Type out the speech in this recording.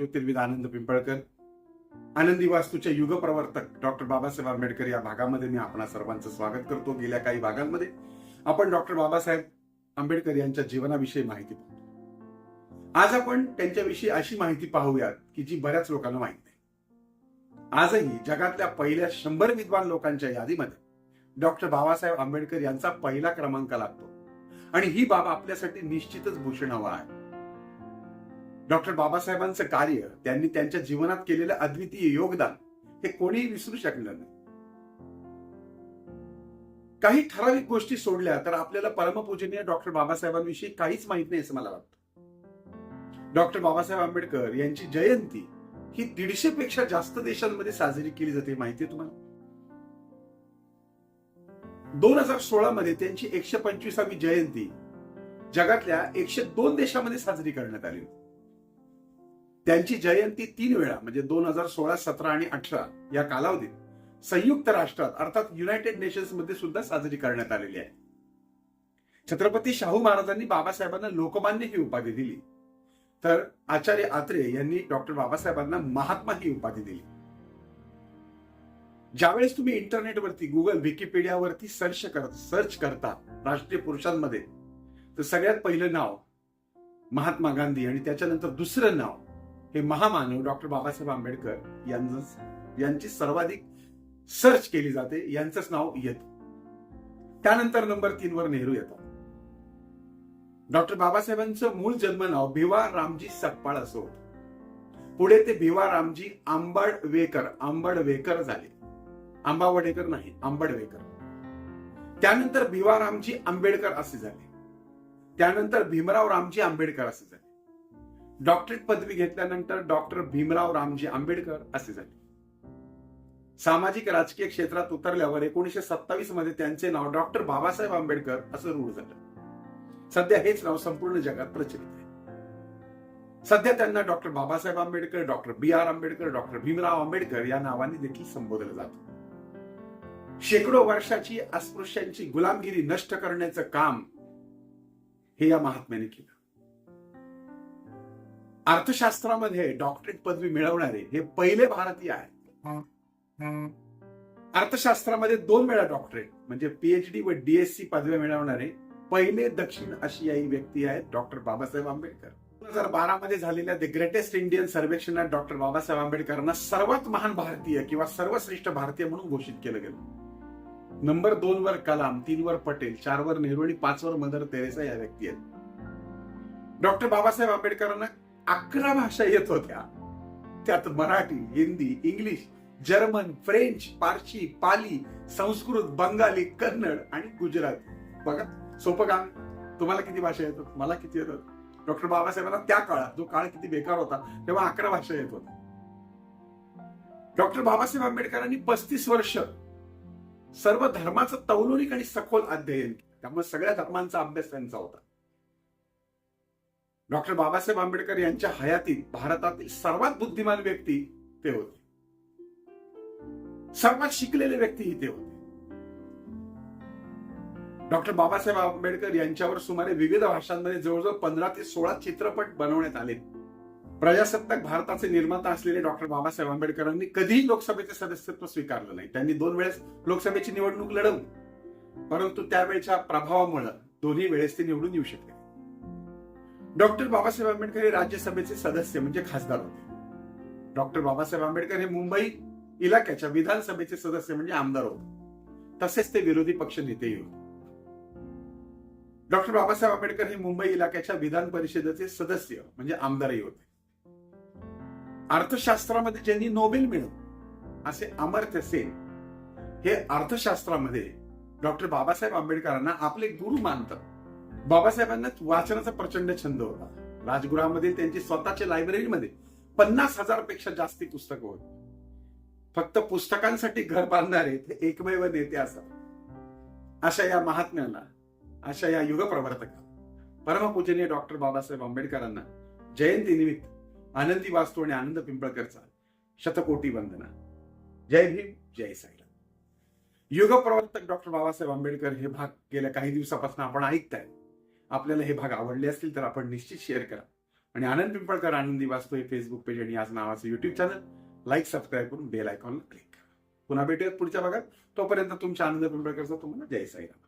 ज्योतिर्विद आनंद पिंपळकर आनंदी वास्तूच्या युग प्रवर्तक डॉक्टर बाबासाहेब आंबेडकर या भागामध्ये मी आपणा सर्वांचं स्वागत करतो. गेल्या काही भागांमध्ये आपण डॉक्टर बाबासाहेब आंबेडकर यांच्या जीवनाविषयी माहिती पाहतो आज आपण त्यांच्याविषयी अशी माहिती पाहूयात की जी बऱ्याच लोकांना माहिती नाही. आजही जगातल्या पहिल्या शंभर विद्वान लोकांच्या यादीमध्ये डॉक्टर बाबासाहेब आंबेडकर यांचा पहिला क्रमांक लागतो. आणि ही बाब आपल्यासाठी निश्चितच भूषण हवा आहे. डॉक्टर बाबासाहेबांचं कार्य त्यांनी त्यांच्या जीवनात केलेलं अद्वितीय योगदान हे कोणीही विसरू शकणार नाही. काही ठराविक गोष्टी सोडल्या तर आपल्याला परमपूजनीय डॉक्टर बाबासाहेबांविषयी काहीच माहीत नाही असं मला वाटतं. डॉक्टर बाबासाहेब आंबेडकर यांची जयंती ही दीडशे पेक्षा जास्त देशांमध्ये साजरी केली जाते माहिती आहे तुम्हाला? दोन हजार सोळा मध्ये त्यांची एकशे पंचवीसावी जयंती जगातल्या एकशे दोन देशामध्ये साजरी करण्यात आली होती. त्यांची जयंती तीन वेळा म्हणजे दोन हजार सोळा सतरा आणि अठरा या कालावधीत संयुक्त राष्ट्रात अर्थात युनायटेड नेशन्समध्ये सुद्धा साजरी करण्यात आलेली आहे. छत्रपती शाहू महाराजांनी बाबासाहेबांना लोकमान्य ही उपाधी दिली. तर आचार्य आत्रे यांनी डॉक्टर बाबासाहेबांना महात्मा ही उपाधी दिली. ज्यावेळेस तुम्ही इंटरनेटवरती गुगल विकिपीडियावरती सर्च करत सर्च करता राष्ट्रीय पुरुषांमध्ये तर सगळ्यात पहिलं नाव महात्मा गांधी आणि त्याच्यानंतर दुसरं नाव हे महामानव डॉक्टर बाबासाहेब आंबेडकर यांच यांची सर्वाधिक सर्च केली जाते. यांचंच नाव येतं. त्यानंतर नंबर तीन वर नेहरू येतात. डॉक्टर बाबासाहेबांचं मूळ जन्म नाव भिवा रामजी सकपाळ असं होत. पुढे ते भिवा रामजी आंबडवेकर आंबडवेकर झाले. आंबावडेकर नाही आंबडवेकर. त्यानंतर भिवा रामजी आंबेडकर असे झाले. त्यानंतर भीमराव रामजी आंबेडकर असे झाले. डॉक्टरेट पदवी घेतल्यानंतर डॉक्टर भीमराव रामजी आंबेडकर असे झाले. सामाजिक राजकीय क्षेत्रात उतरल्यावर एकोणीशे सत्तावीसमध्ये त्यांचे नाव डॉक्टर बाबासाहेब आंबेडकर असं रूढ झालं. सध्या हेच नाव संपूर्ण जगात प्रचलित आहे. सध्या त्यांना doctor Babasaheb Ambedkar doctor B R Ambedkar doctor Bhimrao Ambedkar या नावाने देखील संबोधलं जातं. शेकडो वर्षाची अस्पृश्यांची गुलामगिरी नष्ट करण्याचं काम हे या महात्म्याने केलं. अर्थशास्त्रामध्ये डॉक्टरेट पदवी मिळवणारे हे पहिले भारतीय आहेत. अर्थशास्त्रामध्ये दोन वेळा डॉक्टरेट म्हणजे पीएचडी व डीएससी पदव्या मिळवणारे पहिले दक्षिण आशियाई व्यक्ती आहेत डॉक्टर बाबासाहेब आंबेडकर. दोन हजार बारा मध्ये झालेल्या द ग्रेटेस्ट इंडियन सर्वेक्षणात डॉक्टर बाबासाहेब आंबेडकरांना सर्वात महान भारतीय किंवा सर्वश्रेष्ठ भारतीय म्हणून घोषित केलं गेलं. नंबर दोन वर कलाम तीन वर पटेल चार वर नेहरू आणि पाच वर मदर तेरेसा या व्यक्ती आहेत. डॉक्टर बाबासाहेब आंबेडकरांना अकरा भाषा येत होत्या. त्यात Marathi Hindi English German French Parsi Pali Sanskrit Bengali Kannada आणि गुजराती. बघा सोपं काम. तुम्हाला किती भाषा येतात? मला किती येतात? डॉक्टर बाबासाहेबांना त्या काळात जो काळ किती बेकार होता तेव्हा अकरा भाषा येत होत्या. डॉक्टर बाबासाहेब आंबेडकरांनी पस्तीस वर्ष सर्व धर्माचं तौलोनिक आणि सखोल अध्ययन केलं. त्यामुळे सगळ्या धर्मांचा अभ्यास त्यांचा होता. डॉक्टर बाबासाहेब आंबेडकर यांच्या हयातीत भारतातील सर्वात बुद्धिमान व्यक्ती ते होते. सर्वात शिकलेले व्यक्तीही ते होते. डॉक्टर बाबासाहेब आंबेडकर यांच्यावर सुमारे विविध भाषांमध्ये जवळजवळ पंधरा ते सोळा चित्रपट बनवण्यात आले. प्रजासत्ताक भारताचे निर्माता असलेले डॉक्टर बाबासाहेब आंबेडकरांनी कधीही लोकसभेचे सदस्यत्व स्वीकारलं नाही. त्यांनी दोन वेळेस लोकसभेची निवडणूक लढवली. परंतु त्यावेळच्या प्रभावामुळे दोन्ही वेळेस ते निवडून येऊ शकले. डॉक्टर बाबासाहेब आंबेडकर हे राज्यसभेचे सदस्य म्हणजे खासदार होते. डॉक्टर बाबासाहेब आंबेडकर हे मुंबई इलाक्याच्या विधानसभेचे सदस्य म्हणजे आमदार होते. तसेच ते विरोधी पक्ष नेतेही होते. डॉक्टर बाबासाहेब आंबेडकर हे मुंबई इलाक्याच्या विधान परिषदेचे सदस्य म्हणजे आमदारही होते. अर्थशास्त्रामध्ये ज्यांनी नोबेल मिळवलं असे अमर्त्य सेन हे अर्थशास्त्रामध्ये डॉक्टर बाबासाहेब आंबेडकरांना आपले गुरु मानतात. बाबासाहेबांना वाचनाचा प्रचंड छंद होता. राजगृहामध्ये त्यांची स्वतःच्या लायब्ररीमध्ये पन्नास हजारपेक्षा जास्ती पुस्तकं होती. फक्त पुस्तकांसाठी घर बांधणारे ते एकमेव नेते असतात. अशा या महात्म्याला अशा या युगप्रवर्तक परमपूजनीय डॉक्टर बाबासाहेब आंबेडकरांना जयंती निमित्त आनंदी वास्तू आणि आनंद पिंपळकरचा शतकोटी वंदना. जय भीम जय साईराम. युग प्रवर्तक डॉक्टर बाबासाहेब आंबेडकर हे भाग गेल्या काही दिवसापासून आपण ऐकताय आपल्याला हे भाग आवडले असतील तर आपण निश्चित शेअर करा. आणि आनंद पिंपळकर आनंदी वाचतो हे फेसबुक पेज आणि आज नावाचं युट्यूब चॅनल लाईक सबस्क्राईब करून बेल आयकॉनला क्लिक करा. पुन्हा भेटूयात पुढच्या भागात. तोपर्यंत तुमच्या आनंद पिंपळकरचा तुम्हाला जय साईराम.